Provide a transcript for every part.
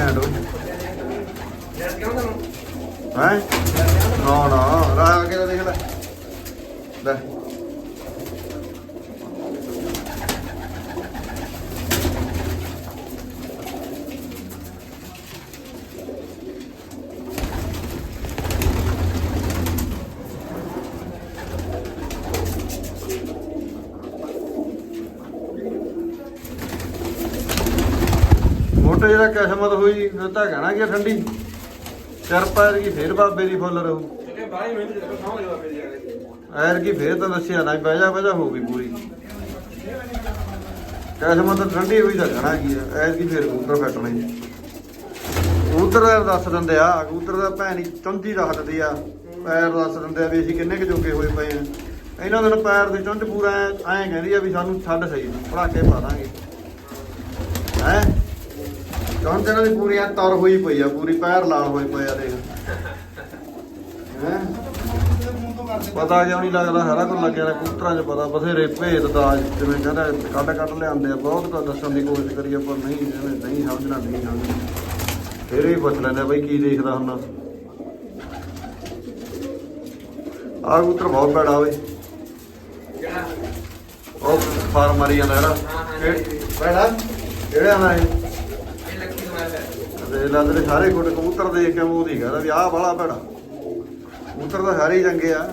ਘੈਂਟ ਓਏ ਯਾਰ ਕਿਉਂ ਤੁਹਾਨੂੰ ਹੈ? ਨਾ ਨਾ ਰਾ ਕੇ ਤਾਂ ਦੇਖ ਲੈ। ਲੈ। ਮੋਟੇ ਜਿਹੜਾ ਕਿਸਮਤ ਹੋਈ ਫਿਰ ਤਾਂ ਕਹਿਣਾ ਕਿ ਠੰਡੀ। ਸਿਰ ਪੈਰ ਕੀ ਫੇਰ ਬਾਬੇ ਦੀ ਫੁੱਲ ਰਹੂ। ਕਿਉਂਕਿ ਬਾਹਲੀ ਮਿਹਨਤ ਕਰੋ ਸਾਹਮਣੇ ਬਾਬੇ ਦੀ ਜਾ ਕੇ। ਐਰ ਕੀ ਫੇਰ ਤਾਂ ਦੱਸਿਆ ਨਾ ਬਹਿ ਜਾ ਬਹਿ ਜਾ ਹੋ ਗਈ ਪੂਰੀ। ਕਿਸਮਤ ਤਾਂ ਠੰਡੀ ਹੋਈ ਤਾਂ ਕਹਿਣਾ ਕੀ ਐ ਐਰ ਕੀ ਫੇਰ ਕਬੂਤਰ ਫੱਟਣੇ। ਕਬੂਤਰ ਦਾ ਦੱਸ ਦਿੰਦੇ ਆ ਕਬੂਤਰ ਦਾ ਭੈਣੀ ਚੁੰਝੀ ਰੱਖ ਦਿੰਦੀ ਆ। ਪੈਰ ਦੱਸ ਦਿੰਦੇ ਆ ਵੀ ਅਸੀਂ ਕਿੰਨੇ ਕੁ ਜੋਗੇ ਹੋਏ ਪਏ ਆ। ਇਹਨਾਂ ਦੇ ਪੈਰ ਦੀ ਚੁੰਝ ਪੂਰਾ ਐਂ ਕਹਿੰਦੀ ਆ ਵੀ ਸਾਨੂੰ ਛੱਡ ਸਹੀ ਪੜਾ ਕੇ ਪਾ ਦਾਂਗੇ। ਹੈ? ਚੌਂਚ ਇਹਨਾਂ ਦੀ ਪੂਰੀ ਐ ਤਰ ਹੋਈ ਪਈ ਆ ਪੂਰੀ ਪੈਰ ਲਾਲ ਹੋਏ ਪਏ ਆ ਦੇਖ। ਹੈ? ਪਤਾ ਕਿਉਂ ਨਹੀਂ ਲੱਗਦਾ ਸਾਰਾ ਕੁਝ ਲੱਗਿਆ ਰਿਹਾ ਕਬੂਤਰਾਂ 'ਚ ਪਤਾ ਬਥੇਰੇ ਭੇਦ ਦਾਜ ਜਿਵੇਂ ਕਹਿੰਦਾ ਕੱਢ ਕੱਢ ਲਿਆਂਦੇ ਆ ਬਹੁਤ ਕੁਝ ਦੱਸਣ ਦੀ ਕੋਸ਼ਿਸ਼ ਕਰੀ ਆ, ਪਰ ਨਹੀਂ ਇਹਨੇ ਨਹੀਂ ਸਮਝਣਾ ਨਹੀਂ ਸਮਝਣਾ। ਫਿਰ ਵੀ ਪੁੱਛ ਲੈਂਦੇ ਆ ਬਈ ਕੀ ਦੇਖਦਾ ਹੁੰਦਾ। ਆ ਕਬੂਤਰ ਬਹੁਤ ਭੈੜਾ ਓਏ। ਉਹ ਫਾਰਮ ਮਾਰੀ ਜਾਂਦਾ ਹਾਂ, ਭੈੜਾ। ਕਿਹੜਾ ਆਣਾ ਇਹ? ਦੇ ਲਾਦੇ ਸਾਰੇ ਗੁੱਟ ਕਬੂਤਰ ਦੇਖ ਕੇ ਉਹ ਦੀ ਕਹਿੰਦਾ ਵੀ ਆਹ ਬੜਾ ਭੈੜਾ। ਕਬੂਤਰ ਤਾਂ ਸਾਰੇ ਹੀ ਚੰਗੇ ਆ।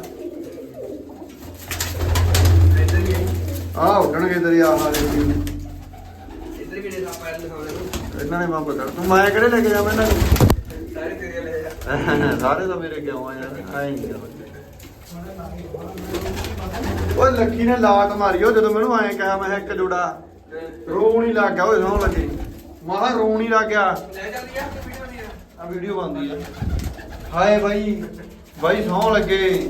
ਆਹ ਉੱਡਣਗੇ ਤੇਰੀ ਆਹ ਵਾਲੇ ਵੀ। ਇੱਧਰ ਵੀ ਨੇ ਸਾਪਾ ਇਹਨੂੰ ਸਾਹਮਣੇ। ਨੂੰ। ਇਹਨਾਂ ਨੇ ਮੰਗ ਕਰ ਤੂੰ ਮੈਂ ਕਿਹੜੇ ਲੈ ਕੇ ਜਾਵਾਂ ਇਹਨਾਂ ਨੂੰ? ਸਾਰੇ ਤੇਰੇ ਲੈ ਜਾ। ਸਾਰੇ ਤਾਂ ਮੇਰੇ ਕਿਉਂ ਆ ਯਾਰ? ਆਏ ਨਹੀਂ ਓਏ ਲੱਕੀ ਨੇ ਲਾਟ ਮਾਰੀ ਉਹ ਜਦੋਂ ਮੈਨੂੰ ਐਂ ਕਿਹਾ ਮੈਂ ਇੱਕ ਜੋੜਾ ਰੋਣ ਹੀ ਲੱਗ ਗਿਆ ਓਏ ਸੌਂ ਲੱਗੇ। ਮਾਹ ਰੋਣ ਹੀ ਲੱਗ ਗਿਆ ਲੈ ਚੱਲਦੀ ਆ ਵੀਡੀਓ ਨਹੀਂ ਆ। ਵੀਡੀਓ ਬਣਦੀ ਆ। ਹਾਏ ਬਾਈ ਬਾਈ ਸੌਂ ਲੱਗੇ।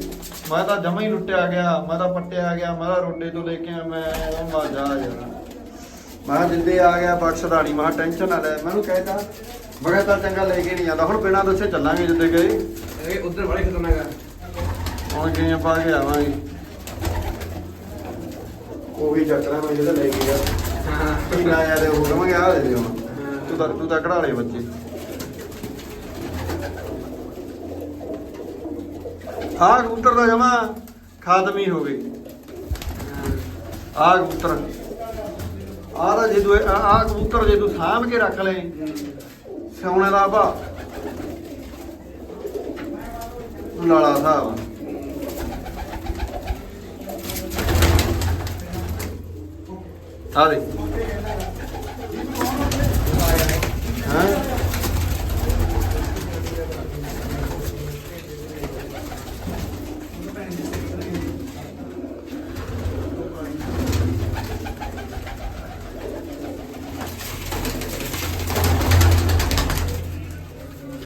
ਮੈਂ ਤਾਂ ਜਮਾ ਹੀ ਲੁੱਟਿਆ ਗਿਆ ਮੈਂ ਤਾਂ ਪੱਟਿਆ ਗਿਆ ਮੈਂ ਤਾਂ ਰੋਡੇ ਤੋਂ ਲੈ ਕੇ ਆ ਮੈਂ ਉਹ ਮਾ ਜਾ ਯਾਰ। ਮੈਂ ਜਿੱਦੇ ਆ ਗਿਆ ਬਖਸ਼ਦਾਣੀ ਮੈਂ ਕਿਹਾ ਟੈਨਸ਼ਨ ਨਾ ਲੈ ਮੈਨੂੰ ਕਹਿਤਾ। ਮਗਾ ਤਾਂ ਚੰਗਾ ਲੈ ਕੇ ਨਹੀਂ ਜਾਂਦਾ ਹੁਣ ਬਿਨਾਂ ਦੱਸੇ ਚੱਲਾਂਗੇ ਜਿੱਦੇ ਗਏ। ਇਹ ਉਧਰ ਬੜੇ ਖਤਰਨਾਕ ਆ ਹੁਣ ਗਏ ਪਾ ਕੇ ਆਵਾਂਗੇ। ਉਹ ਵੀ ਚੱਕਰਾਂ ਮੈਂ ਜਿਹੜਾ ਲੈ ਕੇ ਗਿਆ। ਹਾਂ। ਕਿੰਨਾ ਯਾਰ ਉਹ ਕਹਾਂਗੇ ਆ ਲੈ ਦੇ ਹੁਣ ਤੂੰ ਤਾਂ ਤੂੰ ਤਾਂ ਕਢਾ ਲੈ ਬੱਚੇ। ਆਹ ਕਬੂਤਰ ਦਾ ਜਮਾ ਖਾਤਮ ਹੀ ਹੋ ਗਈ ਆਹ ਕਬੂਤਰ। ਆਹ ਦਾ ਜੇ ਤੂੰ ਇਹ- ਕਬੂਤਰ ਜੇ ਤੂੰ ਸਾਂਭ ਕੇ ਰੱਖ ਲੈ। ਸੋਨੇ ਦਾ ਭਾ ਲਾਲਾ ਸਾਹਿਬ ਆ ਦੇ